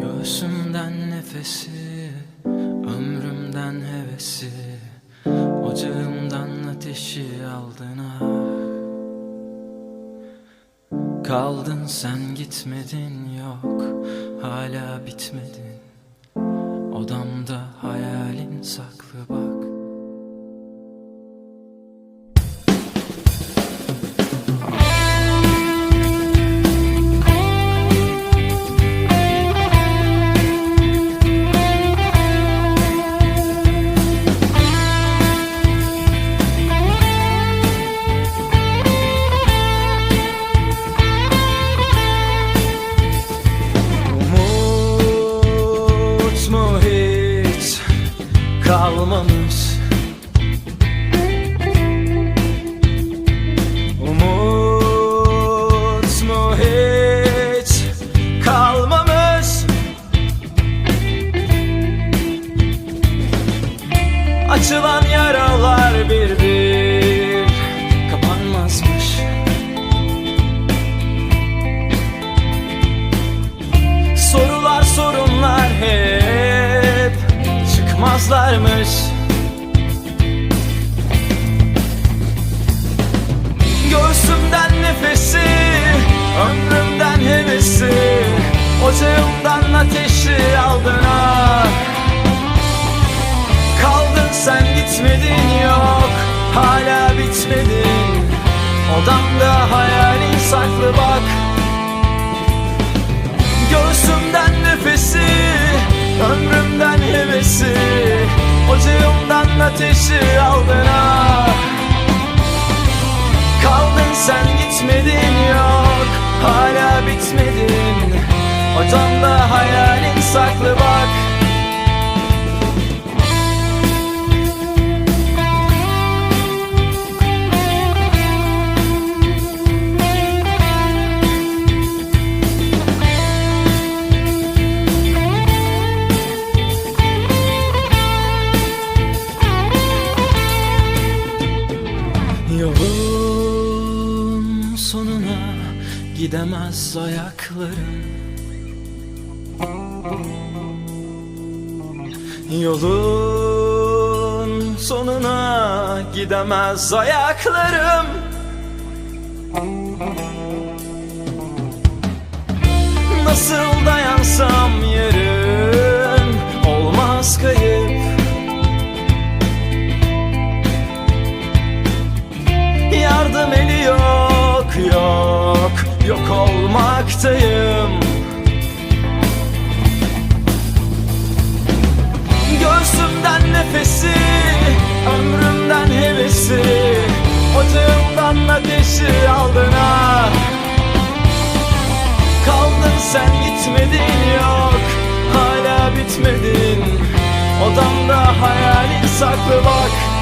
Göğsümden nefesi, ömrümden hevesi Ocağımdan ateşi aldın ah. Kaldın sen gitmedin yok Hala bitmedin. Odamda hayalin saklı bak çıkmazlarmış Göğsümden nefesi, ömrümden hevesi Ocağımdan ateşi aldın ah Kaldın sen gitmedin yok Hala bitmedin. Odamda hayalin saklı bak. Göğsümden nefesi Ömrümden hevesi ateşi aldın ah Kaldın sen gitmedin Yolun sonuna gidemez ayaklarım. Yolun sonuna gidemez ayaklarım. Nasıl yok olmaktayım. Göğsümden nefesi ömrümden hevesi Ocağımdan ateşi aldın ah Kaldın sen gitmedin yok Hala bitmedin. Odamda hayalin saklı bak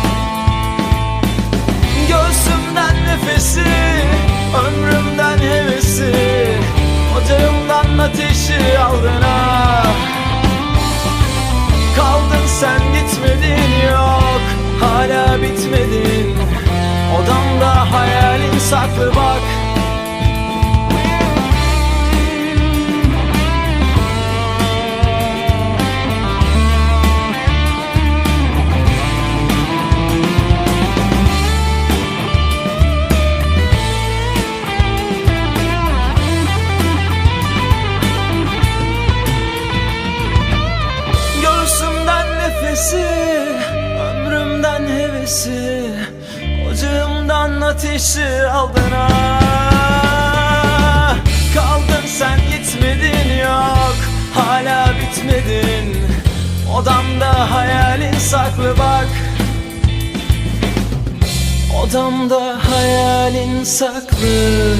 aldın ah Kaldın sen gitmedin yok. Hala bitmedin. Odamda hayalin saklı bak Hevesi Ocağımdan ateşi aldın ah Kaldın sen gitmedin yok. Hala bitmedin. Odamda hayalin saklı bak. Odamda hayalin saklı